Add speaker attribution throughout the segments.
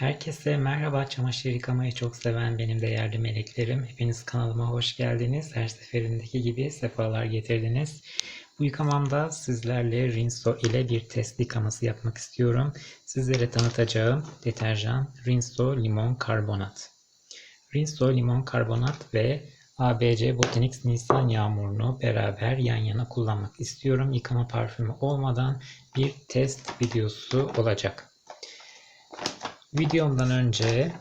Speaker 1: Herkese merhaba. Çamaşır yıkamayı çok seven benim değerli meleklerim. Hepiniz kanalıma hoş geldiniz. Her seferindeki gibi sefalar getirdiniz. Bu yıkamamda sizlerle Rinso ile bir test yıkaması yapmak istiyorum. Sizlere tanıtacağım deterjan Rinso Limon Karbonat. Rinso Limon Karbonat ve ABC Botanix Nisan Yağmurunu beraber yan yana kullanmak istiyorum. Yıkama parfümü olmadan bir test videosu olacak. Videomdan önce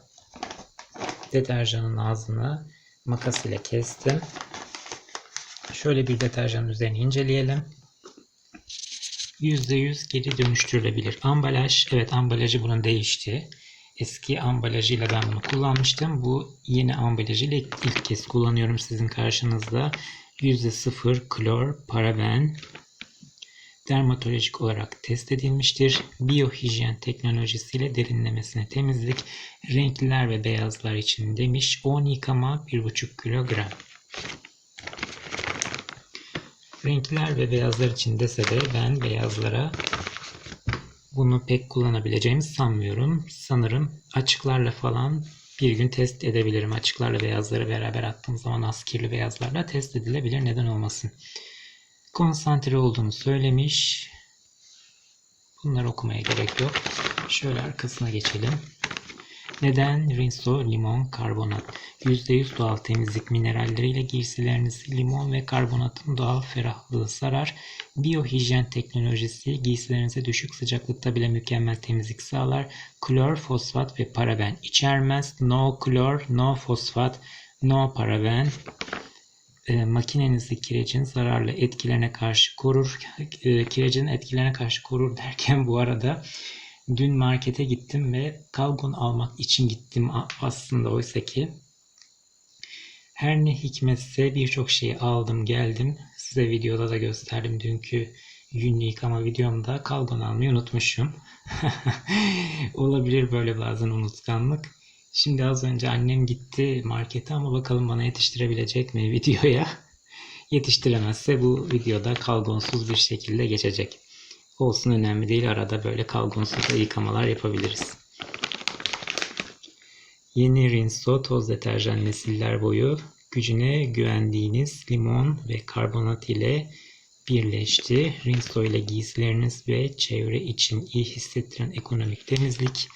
Speaker 1: deterjanın ağzını makas ile kestim. Şöyle bir deterjanın üzerini inceleyelim. %100 geri dönüştürülebilir. Ambalaj, evet ambalajı bunun değişti. Eski ambalajıyla ben bunu kullanmıştım. Bu yeni ambalajıyla ilk kez kullanıyorum sizin karşınızda. %0 klor, paraben, dermatolojik olarak test edilmiştir. Biyohijyen teknolojisiyle derinlemesine temizlik, renkliler ve beyazlar için demiş. 10 yıkama 1,5 kilogram. Renkliler ve beyazlar için dese de ben beyazlara bunu pek kullanabileceğimi sanmıyorum. Sanırım açıklarla falan bir gün test edebilirim. Açıklarla beyazları beraber attığım zaman az kirli beyazlarla test edilebilir. Neden olmasın? Konsantre olduğunu söylemiş. Bunları okumaya gerek yok. Şöyle arkasına geçelim. Neden Rinso limon karbonat? %100 doğal temizlik mineralleriyle giysilerinizi limon ve karbonatın doğal ferahlığı sarar. Biyohijyen teknolojisi giysilerinize düşük sıcaklıkta bile mükemmel temizlik sağlar. Klor, fosfat ve paraben içermez. No klor, no fosfat, no paraben e, makinenizi kirecin zararlı etkilerine karşı korur. E, kirecin etkilerine karşı korur derken bu arada dün markete gittim ve kalgon almak için gittim aslında oysa ki her ne hikmetse birçok şeyi aldım geldim. Size videoda da gösterdim dünkü yünlü yıkama videomda kalgon almayı unutmuşum. Olabilir böyle bazen unutkanlık. Şimdi az önce annem gitti markete ama bakalım bana yetiştirebilecek mi videoya. Yetiştiremezse bu videoda kalgonsuz bir şekilde geçecek. Olsun önemli değil. Arada böyle kalgonsuz da yıkamalar yapabiliriz. Yeni Rinso toz deterjan nesiller boyu gücüne güvendiğiniz limon ve karbonat ile birleşti. Rinso ile giysileriniz ve çevre için iyi hissettiren ekonomik temizlik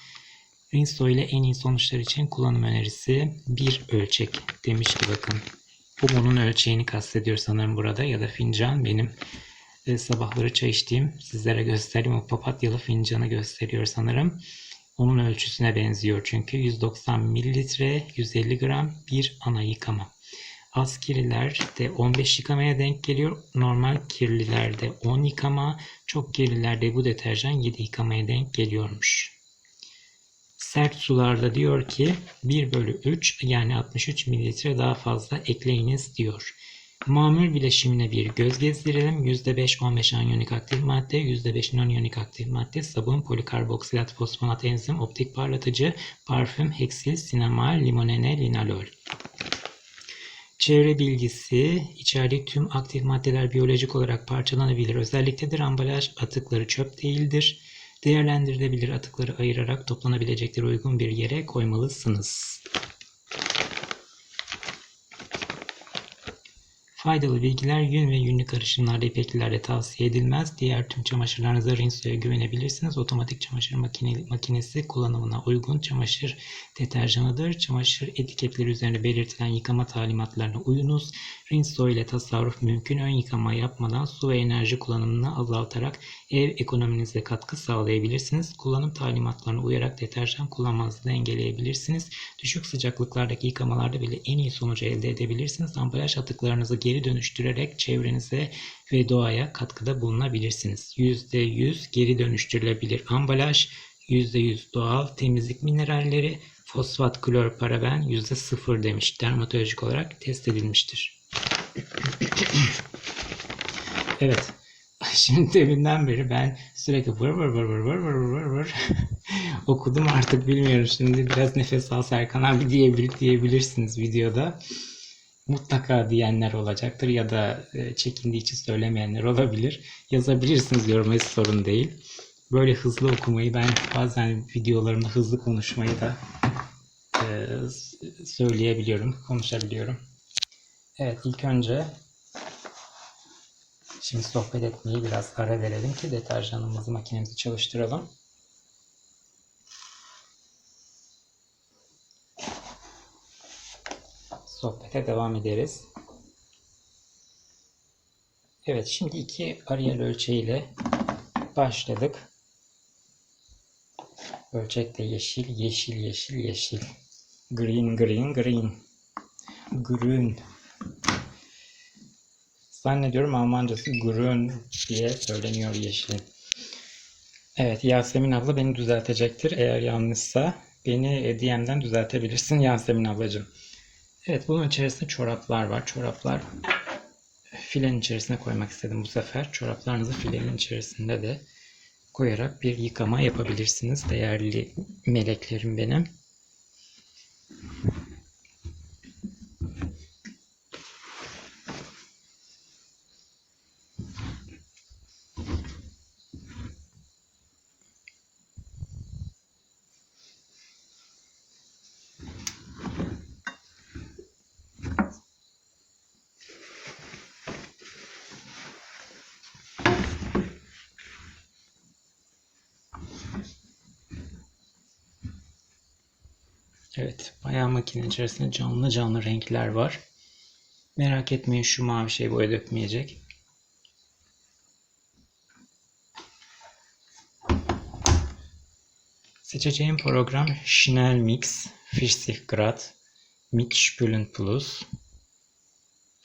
Speaker 1: Rinso ile en iyi sonuçlar için kullanım önerisi bir ölçek demiş ki bakın. Bu bunun ölçeğini kastediyor sanırım burada ya da fincan benim e, sabahları çay içtiğim sizlere göstereyim o papatyalı fincanı gösteriyor sanırım. Onun ölçüsüne benziyor çünkü 190 mililitre 150 gram bir ana yıkama. Az kirlilerde 15 yıkamaya denk geliyor. Normal kirlilerde 10 yıkama, çok kirlilerde bu deterjan 7 yıkamaya denk geliyormuş. Sert sularda diyor ki 1 bölü 3 yani 63 mililitre daha fazla ekleyiniz diyor. Mamül bileşimine bir göz gezdirelim. %5-15 anyonik aktif madde, %5 non-iyonik aktif madde, sabun, polikarboksilat, fosfonat, enzim, optik parlatıcı, parfüm, heksil, sinemal, limonene, linalol. Çevre bilgisi, içerdiği tüm aktif maddeler biyolojik olarak parçalanabilir özelliktedir. Ambalaj atıkları çöp değildir değerlendirilebilir atıkları ayırarak toplanabilecekleri uygun bir yere koymalısınız. Faydalı bilgiler yün ve yünlü karışımlarda ipeklilerde tavsiye edilmez. Diğer tüm çamaşırlarınıza Rinso'ya güvenebilirsiniz. Otomatik çamaşır makine, makinesi kullanımına uygun çamaşır deterjanıdır. Çamaşır etiketleri üzerinde belirtilen yıkama talimatlarına uyunuz. Rinso ile tasarruf mümkün. Ön yıkama yapmadan su ve enerji kullanımını azaltarak ev ekonominize katkı sağlayabilirsiniz. Kullanım talimatlarına uyarak deterjan kullanmanızı engelleyebilirsiniz. Düşük sıcaklıklardaki yıkamalarda bile en iyi sonucu elde edebilirsiniz. Ambalaj atıklarınızı geri dönüştürerek çevrenize ve doğaya katkıda bulunabilirsiniz. %100 geri dönüştürülebilir ambalaj, %100 doğal temizlik mineralleri, fosfat, klor, paraben %0 demiş. Dermatolojik olarak test edilmiştir. evet. Şimdi deminden beri ben sürekli vır vır vır vır vır vır vır vır okudum artık bilmiyorum. Şimdi biraz nefes al Serkan abi diyebilir, diyebilirsiniz videoda mutlaka diyenler olacaktır ya da e, çekindiği için söylemeyenler olabilir. Yazabilirsiniz yoruma hiç sorun değil. böyle hızlı okumayı ben bazen videolarımda hızlı konuşmayı da e, söyleyebiliyorum, konuşabiliyorum. Evet ilk önce şimdi sohbet etmeyi biraz ara verelim ki deterjanımızı makinemizi çalıştıralım. Sohbete devam ederiz. Evet şimdi iki Arial ölçeğiyle başladık. Ölçek de yeşil, yeşil, yeşil, yeşil. Green, green, green. Grün. Zannediyorum Almancası grün diye söyleniyor yeşil. Evet Yasemin abla beni düzeltecektir. Eğer yanlışsa beni DM'den düzeltebilirsin Yasemin ablacığım. Evet bunun içerisinde çoraplar var. Çoraplar filenin içerisine koymak istedim bu sefer. Çoraplarınızı filenin içerisinde de koyarak bir yıkama yapabilirsiniz. Değerli meleklerim benim. Evet, bayağı makinenin içerisinde canlı canlı renkler var. Merak etmeyin şu mavi şey boya dökmeyecek. Seçeceğim program Schnell Mix, Flüssiggrad, Mitspülen Plus.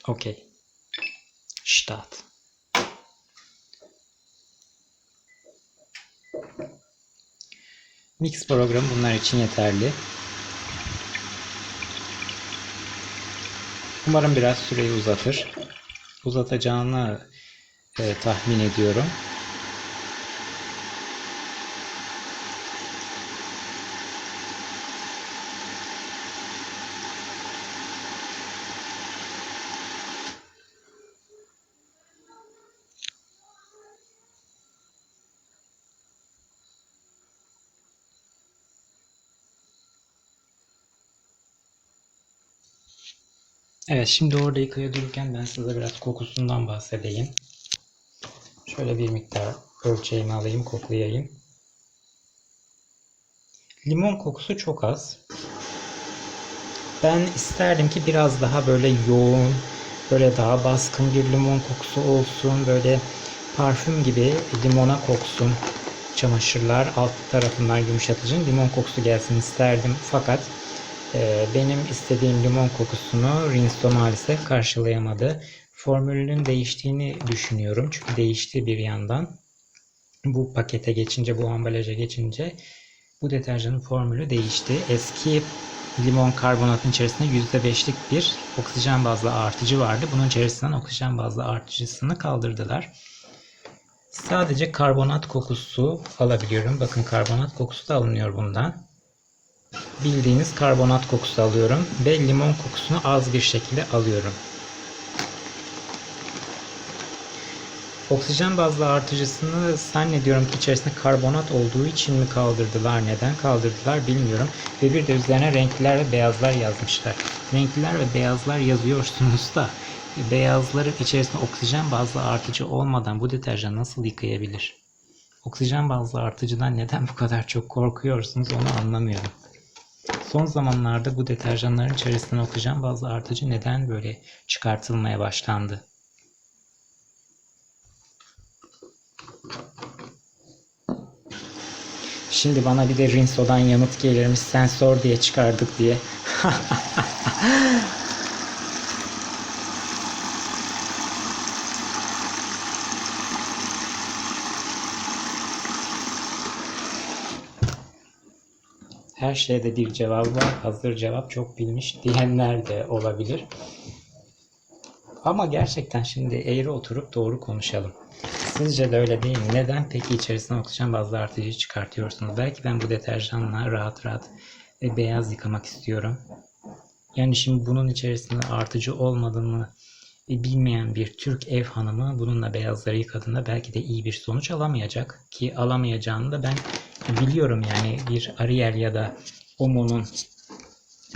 Speaker 1: Okey. Start. Mix programı bunlar için yeterli. Umarım biraz süreyi uzatır. Uzatacağını e, tahmin ediyorum. Evet şimdi orada yıkaya dururken ben size biraz kokusundan bahsedeyim. Şöyle bir miktar ölçeğimi alayım koklayayım. Limon kokusu çok az. Ben isterdim ki biraz daha böyle yoğun, böyle daha baskın bir limon kokusu olsun. Böyle parfüm gibi limona koksun. Çamaşırlar alt tarafından yumuşatıcı limon kokusu gelsin isterdim. Fakat benim istediğim limon kokusunu Rinso maalesef karşılayamadı. Formülünün değiştiğini düşünüyorum. Çünkü değişti bir yandan. Bu pakete geçince, bu ambalaja geçince bu deterjanın formülü değişti. Eski limon karbonatın içerisinde %5'lik bir oksijen bazlı artıcı vardı. Bunun içerisinden oksijen bazlı artıcısını kaldırdılar. Sadece karbonat kokusu alabiliyorum. Bakın karbonat kokusu da alınıyor bundan bildiğiniz karbonat kokusu alıyorum ve limon kokusunu az bir şekilde alıyorum. Oksijen bazlı artıcısını zannediyorum ki içerisinde karbonat olduğu için mi kaldırdılar, neden kaldırdılar bilmiyorum. Ve bir de üzerine renkliler ve beyazlar yazmışlar. Renkliler ve beyazlar yazıyorsunuz da beyazların içerisinde oksijen bazlı artıcı olmadan bu deterjan nasıl yıkayabilir? Oksijen bazlı artıcıdan neden bu kadar çok korkuyorsunuz onu anlamıyorum. Son zamanlarda bu deterjanların içerisinden oksijen bazlı artıcı neden böyle çıkartılmaya başlandı? Şimdi bana bir de Rinso'dan yanıt gelirmiş sensör diye çıkardık diye. Her şeyde bir cevap var. Hazır cevap çok bilmiş diyenler de olabilir. Ama gerçekten şimdi eğri oturup doğru konuşalım. Sizce de öyle değil mi? Neden peki içerisine oksijen bazlı artıcıyı çıkartıyorsunuz? Belki ben bu deterjanla rahat rahat e, beyaz yıkamak istiyorum. Yani şimdi bunun içerisinde artıcı olmadığını bilmeyen bir Türk ev hanımı bununla beyazları yıkadığında belki de iyi bir sonuç alamayacak. Ki alamayacağını da ben biliyorum yani bir Ariel ya da Omo'nun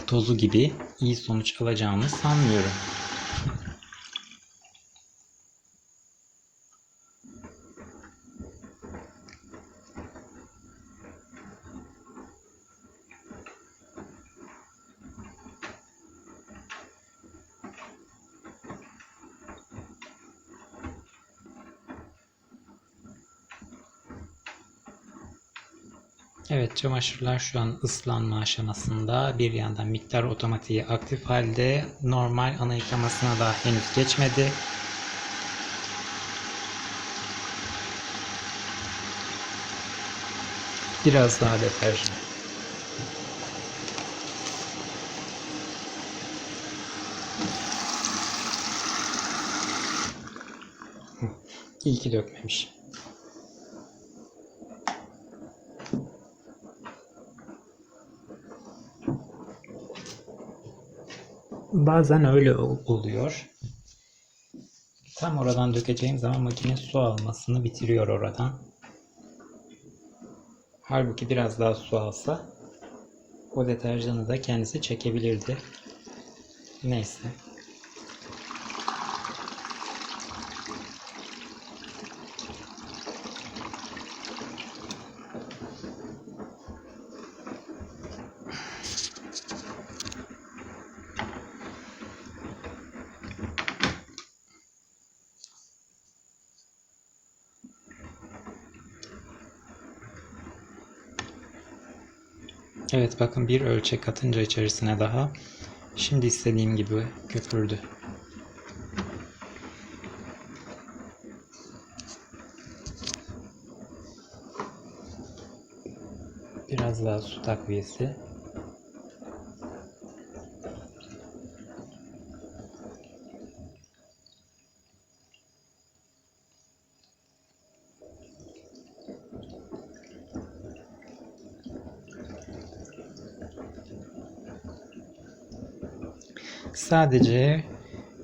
Speaker 1: tozu gibi iyi sonuç alacağımı sanmıyorum. Evet çamaşırlar şu an ıslanma aşamasında. Bir yandan miktar otomatiği aktif halde. Normal ana yıkamasına da henüz geçmedi. Biraz daha deterjan. İyi ki dökmemiş. Bazen öyle ol- oluyor. Tam oradan dökeceğim zaman makine su almasını bitiriyor oradan. Halbuki biraz daha su alsa o deterjanı da kendisi çekebilirdi. Neyse. Evet bakın bir ölçek atınca içerisine daha şimdi istediğim gibi köpürdü. Biraz daha su takviyesi. Sadece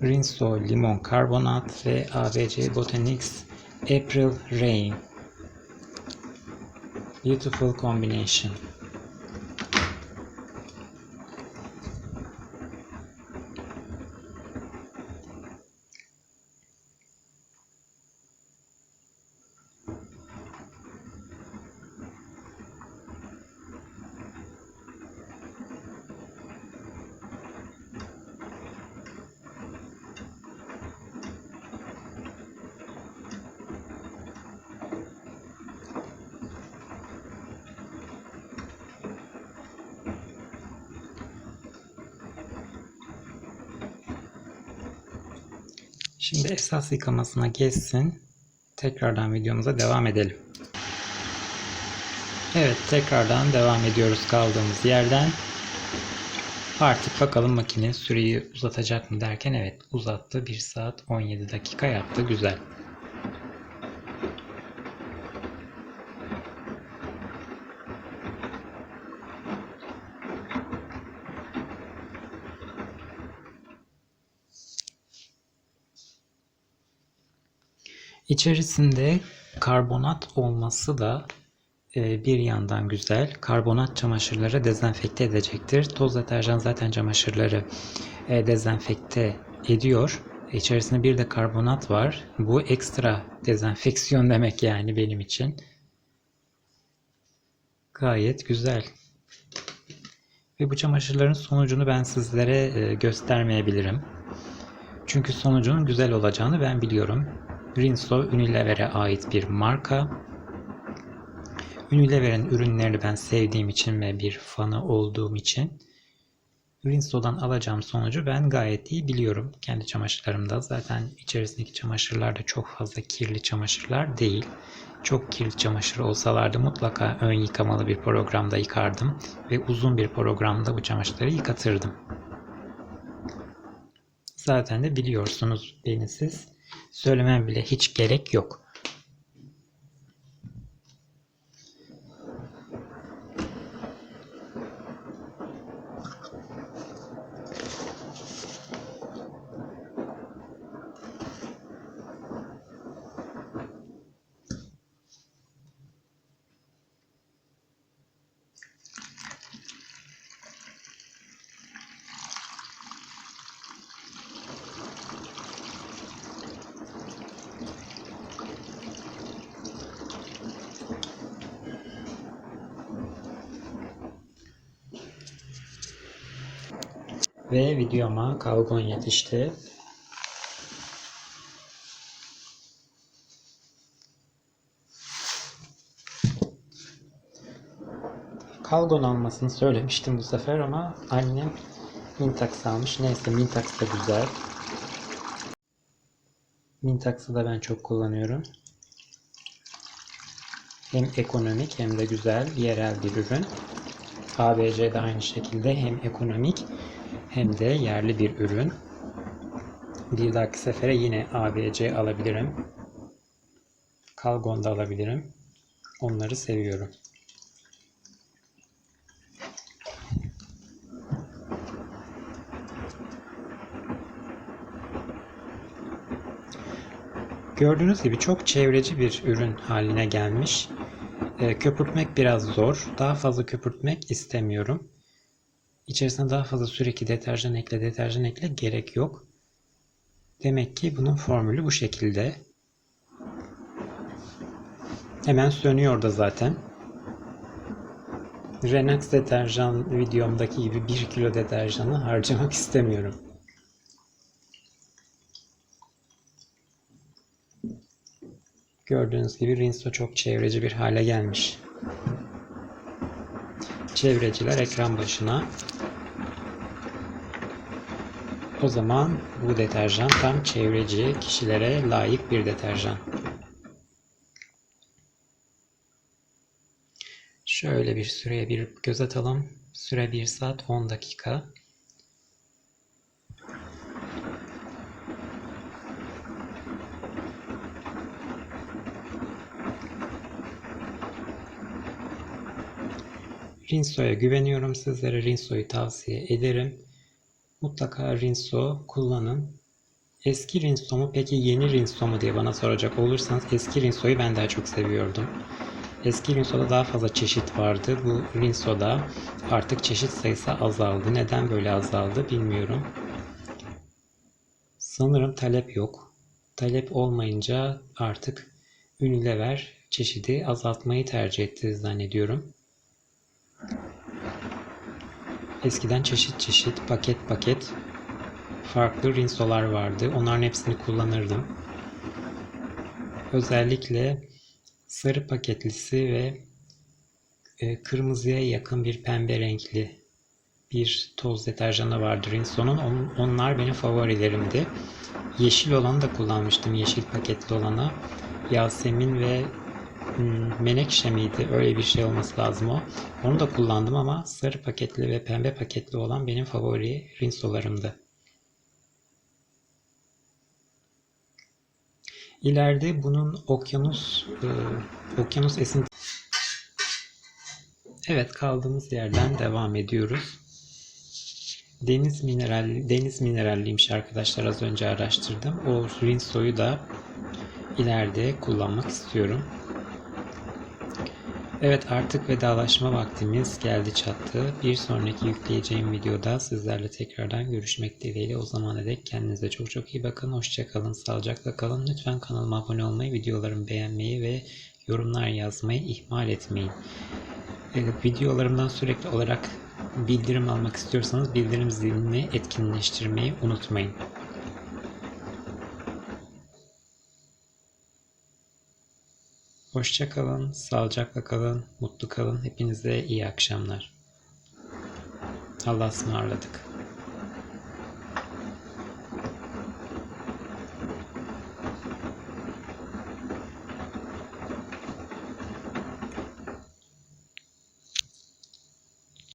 Speaker 1: Rinso limon karbonat ve ABC Botanics April Rain. Beautiful combination. Şimdi esas yıkamasına geçsin. Tekrardan videomuza devam edelim. Evet tekrardan devam ediyoruz kaldığımız yerden. Artık bakalım makine süreyi uzatacak mı derken evet uzattı. 1 saat 17 dakika yaptı. Güzel. İçerisinde karbonat olması da e, bir yandan güzel. Karbonat çamaşırları dezenfekte edecektir. Toz deterjan zaten çamaşırları e, dezenfekte ediyor. İçerisinde bir de karbonat var. Bu ekstra dezenfeksiyon demek yani benim için. Gayet güzel. Ve bu çamaşırların sonucunu ben sizlere e, göstermeyebilirim. Çünkü sonucunun güzel olacağını ben biliyorum. Rinso Unilever'e ait bir marka. Unilever'in ürünlerini ben sevdiğim için ve bir fanı olduğum için Rinso'dan alacağım sonucu ben gayet iyi biliyorum. Kendi çamaşırlarımda zaten içerisindeki çamaşırlar da çok fazla kirli çamaşırlar değil. Çok kirli çamaşır olsalardı mutlaka ön yıkamalı bir programda yıkardım ve uzun bir programda bu çamaşırları yıkatırdım. Zaten de biliyorsunuz beni siz. Söylemem bile hiç gerek yok. Ve videoma kalgon yetişti. Kalgon almasını söylemiştim bu sefer ama annem Mintax almış. Neyse Mintax da güzel. Mintax'ı da ben çok kullanıyorum. Hem ekonomik hem de güzel, yerel bir ürün. ABC de aynı şekilde hem ekonomik hem de yerli bir ürün. Bir dahaki sefere yine ABC alabilirim. Kalgon da alabilirim. Onları seviyorum. Gördüğünüz gibi çok çevreci bir ürün haline gelmiş. Ee, köpürtmek biraz zor. Daha fazla köpürtmek istemiyorum. İçerisine daha fazla sürekli deterjan ekle, deterjan ekle gerek yok. Demek ki bunun formülü bu şekilde. Hemen sönüyor da zaten. Renax deterjan videomdaki gibi 1 kilo deterjanı harcamak istemiyorum. Gördüğünüz gibi Rinso çok çevreci bir hale gelmiş. Çevreciler ekran başına. O zaman bu deterjan tam çevreci kişilere layık bir deterjan. Şöyle bir süreye bir göz atalım. Süre 1 saat 10 dakika. Rinso'ya güveniyorum sizlere. Rinso'yu tavsiye ederim. Mutlaka Rinso kullanın. Eski Rinso mu peki yeni Rinso mu diye bana soracak olursanız eski Rinso'yu ben daha çok seviyordum. Eski Rinso'da daha fazla çeşit vardı. Bu Rinso'da artık çeşit sayısı azaldı. Neden böyle azaldı bilmiyorum. Sanırım talep yok. Talep olmayınca artık Unilever çeşidi azaltmayı tercih etti zannediyorum. Eskiden çeşit çeşit, paket paket farklı rinsolar vardı. Onların hepsini kullanırdım. Özellikle sarı paketlisi ve e, kırmızıya yakın bir pembe renkli bir toz deterjanı vardı Rinso'nun. Onlar benim favorilerimdi. Yeşil olanı da kullanmıştım. Yeşil paketli olanı. Yasemin ve menekşe miydi? Öyle bir şey olması lazım o. Onu da kullandım ama sarı paketli ve pembe paketli olan benim favori rinsolarımdı. İleride bunun okyanus e, okyanus esinti Evet kaldığımız yerden devam ediyoruz. Deniz mineral deniz mineralliymiş arkadaşlar az önce araştırdım. O rinsoyu da ileride kullanmak istiyorum. Evet artık vedalaşma vaktimiz geldi çattı. Bir sonraki yükleyeceğim videoda sizlerle tekrardan görüşmek dileğiyle. O zamana dek kendinize çok çok iyi bakın. Hoşçakalın, sağlıcakla kalın. Lütfen kanalıma abone olmayı, videolarımı beğenmeyi ve yorumlar yazmayı ihmal etmeyin. Videolarımdan sürekli olarak bildirim almak istiyorsanız bildirim zilini etkinleştirmeyi unutmayın. Hoşça kalın, sağlıcakla kalın, mutlu kalın. Hepinize iyi akşamlar. Allah'a ısmarladık.